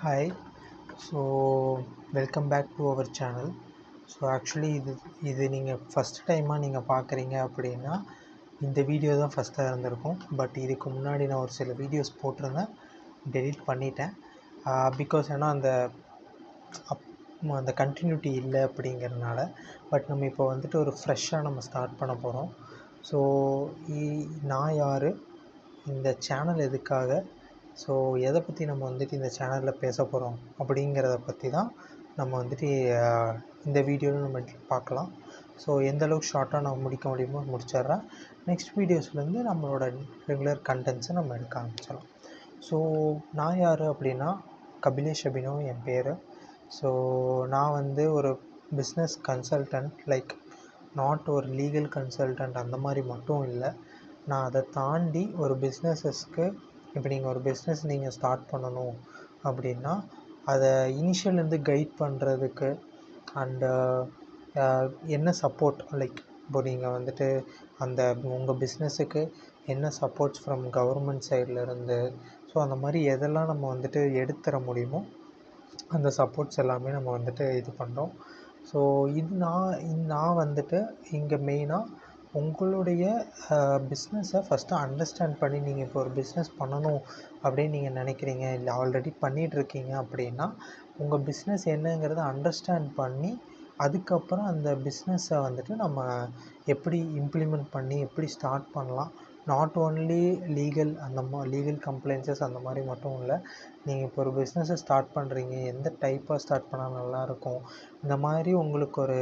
Hi so welcome back to our channel so actually இது இது நீங்கள் ஃபஸ்ட் டைமாக நீங்கள் பார்க்குறீங்க அப்படின்னா இந்த வீடியோ தான் ஃபஸ்ட்டாக இருந்திருக்கும். பட் இதுக்கு முன்னாடி நான் ஒரு சில வீடியோஸ் போட்டிருந்தேன். டெலிட் பண்ணிட்டேன். பிகாஸ் ஏன்னா அந்த அப் அந்த கண்டினியூட்டி இல்லை அப்படிங்கிறனால. பட் நம்ம இப்போ வந்துட்டு ஒரு ஃப்ரெஷ்ஷாக நம்ம ஸ்டார்ட் பண்ண போகிறோம் ஸோ நான் யார்? இந்த சேனல் எதுக்காக? ஸோ எதை பற்றி நம்ம வந்துட்டு இந்த சேனலில் பேச போகிறோம் அப்படிங்கிறத பற்றி தான் நம்ம வந்துட்டு இந்த வீடியோவில் நம்ம பார்க்கலாம். ஸோ எந்த அளவுக்கு ஷார்ட்டாக நம்ம முடிக்க முடியுமோ முடிச்சிடுறேன். நெக்ஸ்ட் வீடியோஸ்லேருந்து நம்மளோட ரெகுலர் கண்டென்ட்ஸை நம்ம எடுக்க ஆரம்பிச்சிடலாம். ஸோ நான் யார் அப்படின்னா கபிலேஷ் அபினோ என் பேர். ஸோ நான் வந்து ஒரு பிஸ்னஸ் கன்சல்டன்ட் லைக் நாட் ஒரு லீகல் கன்சல்டன்ட் அந்த மாதிரி மட்டும் இல்லை. நான் அதை தாண்டி ஒரு பிஸ்னஸஸ்க்கு இப்போ நீங்கள் ஒரு பிஸ்னஸ் நீங்கள் ஸ்டார்ட் பண்ணணும் அப்படின்னா அதை இனிஷியல்லேருந்து கைட் பண்ணுறதுக்கு அண்டு என்ன சப்போர்ட் லைக் இப்போ நீங்கள் வந்துட்டு அந்த உங்கள் பிஸ்னஸுக்கு என்ன சப்போர்ட்ஸ் ஃப்ரம் கவர்மெண்ட் சைட்லேருந்து ஸோ அந்த மாதிரி எதெல்லாம் நம்ம வந்துட்டு எடுத்துற முடியுமோ அந்த சப்போர்ட்ஸ் எல்லாமே நம்ம வந்துட்டு இது பண்ணுறோம் ஸோ இது நான் நான் வந்துட்டு இங்கே மெயினாக உங்களுடைய பிஸ்னஸை ஃபஸ்ட்டு அண்டர்ஸ்டாண்ட் பண்ணி நீங்கள் இப்போ ஒரு பிஸ்னஸ் பண்ணணும் அப்படின்னு நீங்கள் நினைக்கிறீங்க. இல்லை ஆல்ரெடி பண்ணிகிட்ருக்கீங்க அப்படின்னா உங்கள் பிஸ்னஸ் என்னங்கிறத அண்டர்ஸ்டாண்ட் பண்ணி அதுக்கப்புறம் அந்த பிஸ்னஸை வந்துட்டு நம்ம எப்படி இம்ப்ளிமெண்ட் பண்ணி எப்படி ஸ்டார்ட் பண்ணலாம். நாட் ஓன்லி லீகல் அந்த மா லீகல் கம்ப்ளைன்சஸ் அந்த மாதிரி மட்டும் இல்லை நீங்கள் இப்போ ஒரு பிஸ்னஸை ஸ்டார்ட் பண்ணுறீங்க எந்த டைப்பாக ஸ்டார்ட் பண்ணால் நல்லாயிருக்கும் இந்த மாதிரி உங்களுக்கு ஒரு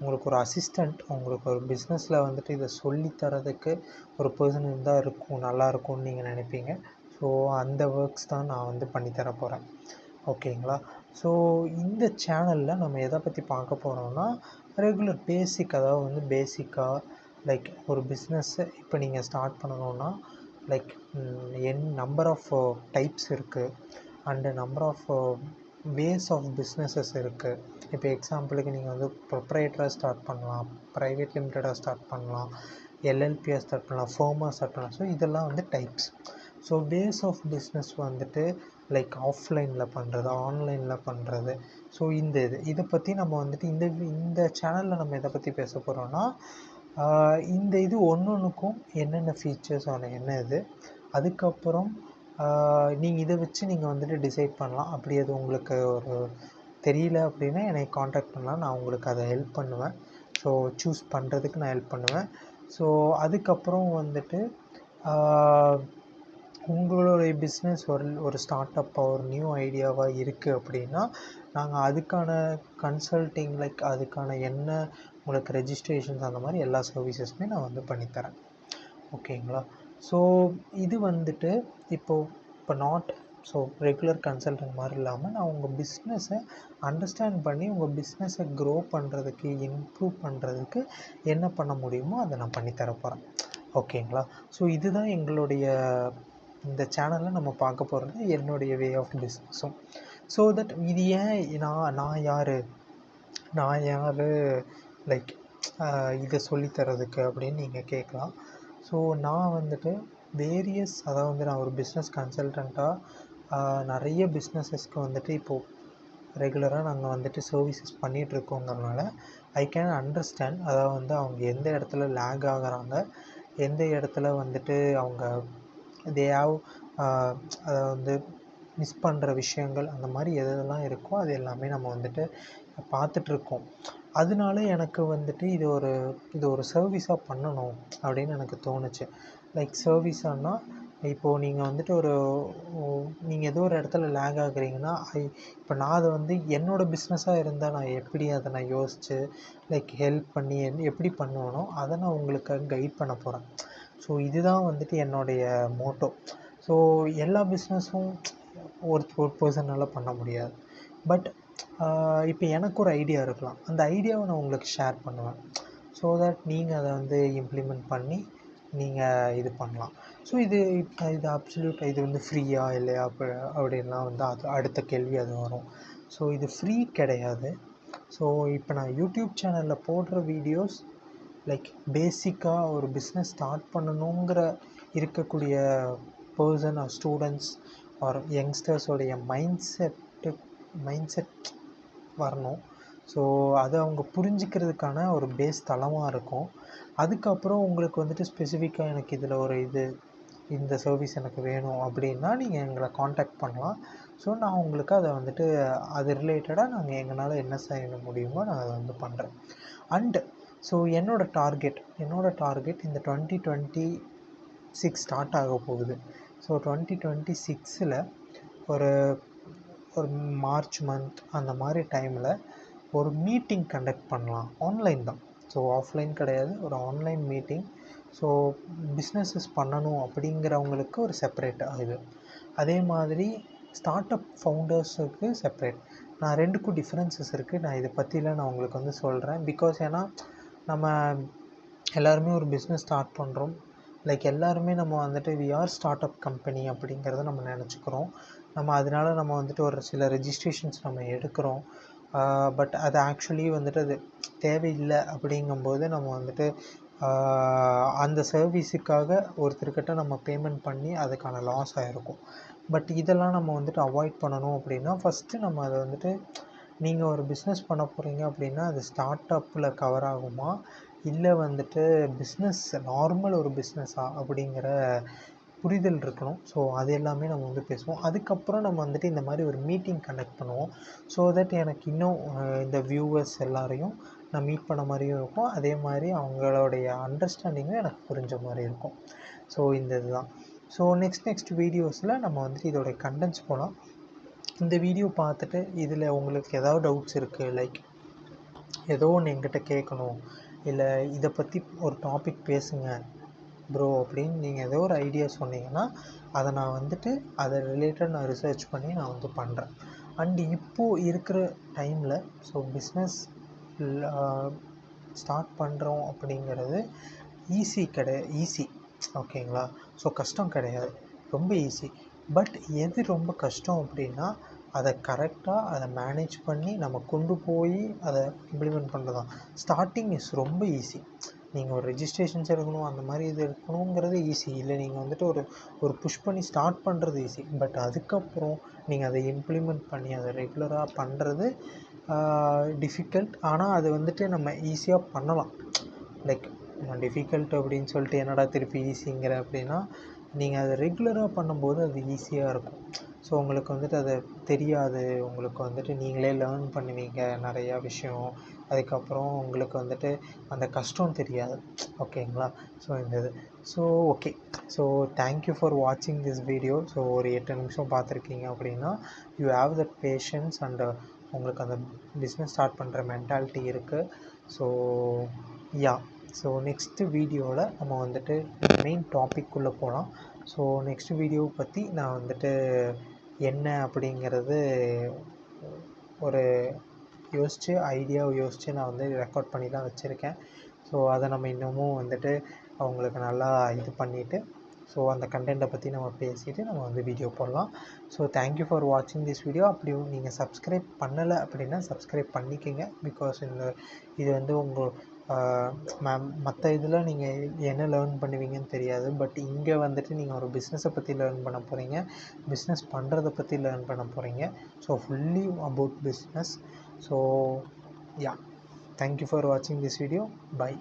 உங்களுக்கு ஒரு அசிஸ்டண்ட் உங்களுக்கு ஒரு பிஸ்னஸில் வந்துட்டு இதை சொல்லி தரதுக்கு ஒரு பர்சன் இருந்தால் இருக்கும் நல்லா இருக்கும்னு நீங்கள் நினைப்பீங்க. ஸோ அந்த ஒர்க்ஸ் தான் நான் வந்து பண்ணித்தர போகிறேன் ஓகேங்களா ஸோ இந்த சேனலில் நம்ம எதை பற்றி பார்க்க போகிறோம்னா ரெகுலர் பேசிக் அதாவது வந்து பேசிக்காக லைக் ஒரு பிஸ்னஸ்ஸை இப்போ நீங்கள் ஸ்டார்ட் பண்ணணுன்னா like N number of types இருக்குது and number of ways of businesses இருக்குது இப்போ எக்ஸாம்பிளுக்கு நீங்கள் வந்து ப்ரொப்ரைட்டராக ஸ்டார்ட் பண்ணலாம் ப்ரைவேட் லிமிட்டடாக ஸ்டார்ட் பண்ணலாம் எல்எல்பியாக ஸ்டார்ட் பண்ணலாம் ஃபோமாக ஸ்டார்ட் பண்ணலாம். ஸோ இதெல்லாம் வந்து types so ways of business வந்துட்டு லைக் ஆஃப்லைனில் பண்ணுறது ஆன்லைனில் பண்ணுறது ஸோ இந்த இது. இதை பற்றி நம்ம வந்துட்டு இந்த இந்த சேனலில் நம்ம இதை பற்றி பேச போகிறோன்னா இந்த இது ஒன்று ஒன்றுக்கும் என்னென்ன ஃபீச்சர்ஸ் ஆன என்ன இது? அதுக்கப்புறம் நீங்கள் இதை வச்சு நீங்கள் வந்துட்டு டிசைட் பண்ணலாம். அப்படி அது உங்களுக்கு ஒரு தெரியல அப்படின்னா என்னை காண்டாக்ட் பண்ணலாம். நான் உங்களுக்கு அதை ஹெல்ப் பண்ணுவேன். ஸோ சூஸ் பண்ணுறதுக்கு நான் ஹெல்ப் பண்ணுவேன். ஸோ அதுக்கப்புறம் வந்துட்டு உங்களுடைய பிஸ்னஸ் ஒரு ஒரு ஸ்டார்ட் அப்பாக ஒரு நியூ ஐடியாவாக இருக்குது அப்படின்னா நாங்கள் அதுக்கான கன்சல்ட்டிங் லைக் அதுக்கான என்ன உங்களுக்கு ரெஜிஸ்ட்ரேஷன்ஸ் அந்த மாதிரி எல்லா சர்வீசஸுமே நான் வந்து பண்ணித்தரேன். ஓகேங்களா ஸோ இது வந்துட்டு இப்போது இப்போ நாட் ஸோ ரெகுலர் கன்சல்டன்ட் மாதிரி இல்லாமல் நான் உங்கள் பிஸ்னஸை அண்டர்ஸ்டாண்ட் பண்ணி உங்கள் பிஸ்னஸை க்ரோ பண்ணுறதுக்கு இம்ப்ரூவ் பண்ணுறதுக்கு என்ன பண்ண முடியுமோ அதை நான் பண்ணித்தர போகிறேன் ஓகேங்களா ஸோ இதுதான் எங்களுடைய இந்த சேனலில் நம்ம பார்க்க போகிறது என்னுடைய வே ஆஃப் பிஸ்னஸும் ஸோ தட் இது ஏன் நான் நான் யார்? நான் யார்? லைக் இதை சொல்லித்தரதுக்கு அப்படின்னு நீங்கள் கேட்கலாம். ஸோ நான் வந்துட்டு வேரியஸ் அதாவது வந்து நான் ஒரு பிஸ்னஸ் கன்சல்டண்ட்டாக நிறைய பிஸ்னஸஸ்க்கு வந்துட்டு இப்போது ரெகுலராக நாங்கள் வந்துட்டு சர்வீசஸ் பண்ணிகிட்ருக்கோங்கிறனால ஐ கேன் அண்டர்ஸ்டாண்ட் அதாவது வந்து அவங்க எந்த இடத்துல லேக் ஆகுறாங்க எந்த இடத்துல வந்துட்டு அவங்க தே ஹாவ் அதை வந்து மிஸ் பண்ணுற விஷயங்கள் அந்த மாதிரி எது எதெல்லாம் இருக்கோ அது எல்லாமே நம்ம வந்துட்டு பார்த்துட்ருக்கோம் அதனால எனக்கு வந்துட்டு இது ஒரு இது ஒரு சர்வீஸாக பண்ணணும் அப்படின்னு எனக்கு தோணுச்சு. லைக் சர்வீஸானா இப்போது நீங்கள் வந்துட்டு ஒரு நீங்கள் ஏதோ ஒரு இடத்துல லேக் ஆகுறீங்கன்னா ஐ இப்போ நான் அதை வந்து என்னோடய பிஸ்னஸாக இருந்தால் நான் எப்படி அதை நான் யோசித்து லைக் ஹெல்ப் பண்ணி என்- எப்படி பண்ணுவேனோ அதை நான் உங்களுக்கு கைட் பண்ண போகிறேன் ஸோ இதுதான் வந்துட்டு என்னுடைய மோட்டோ ஸோ எல்லா பிஸ்னஸும் ஒரு ஒரு பர்சனால் பண்ண முடியாது. பட் இப்போ எனக்கு ஒரு ஐடியா இருக்கலாம். அந்த ஐடியாவை நான் உங்களுக்கு ஷேர் பண்ணுவேன். ஸோ தட் நீங்கள் அதை வந்து இம்ப்ளிமெண்ட் பண்ணி நீங்கள் இது பண்ணலாம். ஸோ இது இப்போ இது அப்சல்யூட் இது வந்து ஃப்ரீயா இல்லையா? அப்ப அப்படின்லாம் வந்து அது அடுத்த கேள்வி அது வரும். ஸோ இது ஃப்ரீ கிடையாது. ஸோ இப்போ நான் யூடியூப் சேனலில் போடுற வீடியோஸ் லைக் பேசிக்காக ஒரு பிஸ்னஸ் ஸ்டார்ட் பண்ணணுங்கிற இருக்கக்கூடிய பர்சன் ஆர் ஸ்டூடெண்ட்ஸ் ஆர் யங்ஸ்டர்ஸோடைய மைண்ட் செட்டு மைண்ட் செட் வரணும். ஸோ அதை அவங்க புரிஞ்சுக்கிறதுக்கான ஒரு பேஸ் தளமாக இருக்கும். அதுக்கப்புறம் உங்களுக்கு வந்துட்டு ஸ்பெசிஃபிக்காக எனக்கு இதில் ஒரு இது இந்த சர்வீஸ் எனக்கு வேணும் அப்படின்னா நீங்கள் எங்களை காண்டாக்ட் பண்ணலாம். ஸோ நான் உங்களுக்கு அதை வந்துட்டு அது ரிலேட்டடாக நாங்கள் எங்களால் என்ன செய்ய முடியுமோ நான் அதை வந்து பண்ணுறேன் அண்டு ஸோ என்னோடய டார்கெட் என்னோடய டார்கெட் இந்த டுவெண்ட்டி டுவெண்ட்டி சிக்ஸ் ஸ்டார்ட் ஆக போகுது. ஸோ டுவெண்ட்டி டுவெண்ட்டி சிக்ஸில் ஒரு ஒரு மார்ச் மந்த் அந்த மாதிரி டைமில் ஒரு மீட்டிங் கண்டக்ட் பண்ணலாம். ஆன்லைன் தான். ஸோ ஆஃப்லைன் கிடையாது. ஒரு ஆன்லைன் மீட்டிங் ஸோ பிஸ்னஸஸ் பண்ணணும் அப்படிங்கிறவங்களுக்கு ஒரு செப்பரேட் இது. அதே மாதிரி ஸ்டார்ட் அப் ஃபவுண்டர்ஸுக்கு செப்பரேட் நான் ரெண்டுக்கும் டிஃப்ரென்சஸ் இருக்குது நான் இதை பற்றிலாம் நான் உங்களுக்கு வந்து சொல்கிறேன் பிகாஸ் ஏன்னா நம்ம எல்லாருமே ஒரு பிஸ்னஸ் ஸ்டார்ட் பண்ணுறோம் லைக் எல்லாருமே நம்ம வந்துட்டு we are start up company அப்படிங்கிறத நம்ம நினச்சிக்கிறோம். நம்ம அதனால நம்ம வந்துட்டு ஒரு சில ரெஜிஸ்ட்ரேஷன்ஸ் நம்ம எடுக்கிறோம். பட் அது ஆக்சுவலி வந்துட்டு அது தேவையில்லை அப்படிங்கும்போது நம்ம வந்துட்டு அந்த சர்வீஸுக்காக ஒருத்தர்கிட்ட நம்ம பேமெண்ட் பண்ணி அதுக்கான லாஸ் ஆகிருக்கும் பட் இதெல்லாம் நம்ம வந்துட்டு அவாய்ட் பண்ணணும் அப்படின்னா ஃபஸ்ட்டு நம்ம அதை வந்துட்டு நீங்கள் ஒரு பிஸ்னஸ் பண்ண போகிறீங்க அப்படின்னா அது ஸ்டார்ட் அப்பில் கவர் ஆகுமா? இல்லை வந்துட்டு பிஸ்னஸ் நார்மல் ஒரு பிஸ்னஸா அப்படிங்கிற புரிதல் இருக்கணும். ஸோ அது எல்லாமே நம்ம வந்து பேசுவோம். அதுக்கப்புறம் நம்ம வந்துட்டு இந்த மாதிரி ஒரு மீட்டிங் கண்டக்ட் பண்ணுவோம். ஸோ தட் எனக்கு இன்னும் இந்த வியூவர்ஸ் எல்லாரையும் நான் மீட் பண்ண மாதிரியும் இருக்கும். அதே மாதிரி அவங்களுடைய அண்டர்ஸ்டாண்டிங்கும் எனக்கு புரிஞ்ச மாதிரி இருக்கும். ஸோ இந்த இதுதான் ஸோ நெக்ஸ்ட் நெக்ஸ்ட் வீடியோஸில் நம்ம வந்துட்டு இதோடைய கண்டென்ட்ஸ் போகலாம் இந்த வீடியோ பார்த்துட்டு இதில் உங்களுக்கு ஏதாவது டவுட்ஸ் இருக்குது லைக் ஏதோ ஒன்று எங்கிட்ட கேட்கணும் இல்லை இதை பற்றி ஒரு டாபிக் பேசுங்க ப்ரோ அப்படின்னு நீங்கள் ஏதோ ஒரு ஐடியா சொன்னீங்கன்னா அதை நான் வந்துட்டு அதை ரிலேட்டட் நான் ரிசர்ச் பண்ணி நான் வந்து பண்ணுறேன் அண்டு இப்போது இருக்கிற டைமில் ஸோ பிஸ்னஸ் ஸ்டார்ட் பண்ணுறோம் அப்படிங்கிறது ஈஸி கிடையாது ஈஸி ஓகேங்களா ஸோ கஷ்டம் கிடையாது ரொம்ப ஈஸி பட் எது ரொம்ப கஷ்டம் அப்படின்னா அதை கரெக்டாக அதை மேனேஜ் பண்ணி நம்ம கொண்டு போய் அதை இம்ப்ளிமெண்ட் பண்ணுறது தான் ஸ்டார்டிங் இஸ் ரொம்ப ஈஸி நீங்கள் ஒரு ரெஜிஸ்ட்ரேஷன்ஸ் எடுக்கணும் அந்த மாதிரி இது எடுக்கணுங்கிறது ஈஸி இல்லை நீங்கள் வந்துட்டு ஒரு ஒரு புஷ் பண்ணி ஸ்டார்ட் பண்ணுறது ஈஸி பட் அதுக்கப்புறம் நீங்கள் அதை இம்ப்ளிமெண்ட் பண்ணி அதை ரெகுலராக பண்ணுறது டிஃபிகல்ட் ஆனால் அது வந்துட்டு நம்ம ஈஸியாக பண்ணலாம். லைக் டிஃபிகல்ட் அப்படின்னு சொல்லிட்டு என்னடா திருப்பி ஈஸிங்கிற அப்படின்னா நீங்கள் அதை ரெகுலராக பண்ணும்போது அது ஈஸியாக இருக்கும். ஸோ உங்களுக்கு வந்துட்டு அது தெரியாது. உங்களுக்கு வந்துட்டு நீங்களே லேர்ன் பண்ணுவீங்க நிறையா விஷயம். அதுக்கப்புறம் உங்களுக்கு வந்துட்டு அந்த கஷ்டம் தெரியாது. ஓகேங்களா? ஸோ இந்த இது. So okay so thank you for வாட்சிங் திஸ் வீடியோ ஸோ ஒரு எட்டு நிமிஷம் பார்த்துருக்கீங்க அப்படின்னா you have the patience and உங்களுக்கு அந்த பிஸ்னஸ் ஸ்டார்ட் பண்ணுற மென்டாலிட்டி இருக்குது ஸோ யா ஸோ நெக்ஸ்ட்டு வீடியோவில் நம்ம வந்துட்டு மெயின் டாபிக்குள்ளே போகலாம் ஸோ நெக்ஸ்ட் வீடியோவை பற்றி நான் வந்துட்டு என்ன அப்படிங்கிறது ஒரு யோசித்து ஐடியாவை யோசித்து நான் வந்து ரெக்கார்ட் பண்ணி தான் வச்சுருக்கேன். ஸோ அதை நம்ம இன்னமும் வந்துட்டு அவங்களுக்கு நல்லா இது பண்ணிவிட்டு ஸோ அந்த கண்டென்ட்டை பற்றி நம்ம பேசிவிட்டு நம்ம வந்து வீடியோ போடலாம். ஸோ தேங்க்யூ ஃபார் வாட்சிங் திஸ் வீடியோ அப்படி நீங்கள் சப்ஸ்கிரைப் பண்ணலை அப்படின்னா சப்ஸ்கிரைப் பண்ணிக்கோங்க. பிகாஸ் இந்த இது வந்து உங்கள் மற்ற இதில் நீங்கள் என்ன லேர்ன் பண்ணுவீங்கன்னு தெரியாது. பட் இங்கே வந்துட்டு நீங்கள் ஒரு பிஸ்னஸை பற்றி லேர்ன் பண்ண போகிறீங்க பிஸ்னஸ் பண்ணுறதை பற்றி லேர்ன் பண்ண போகிறீங்க so fully about business so yeah thank you for வாட்சிங் திஸ் வீடியோ பை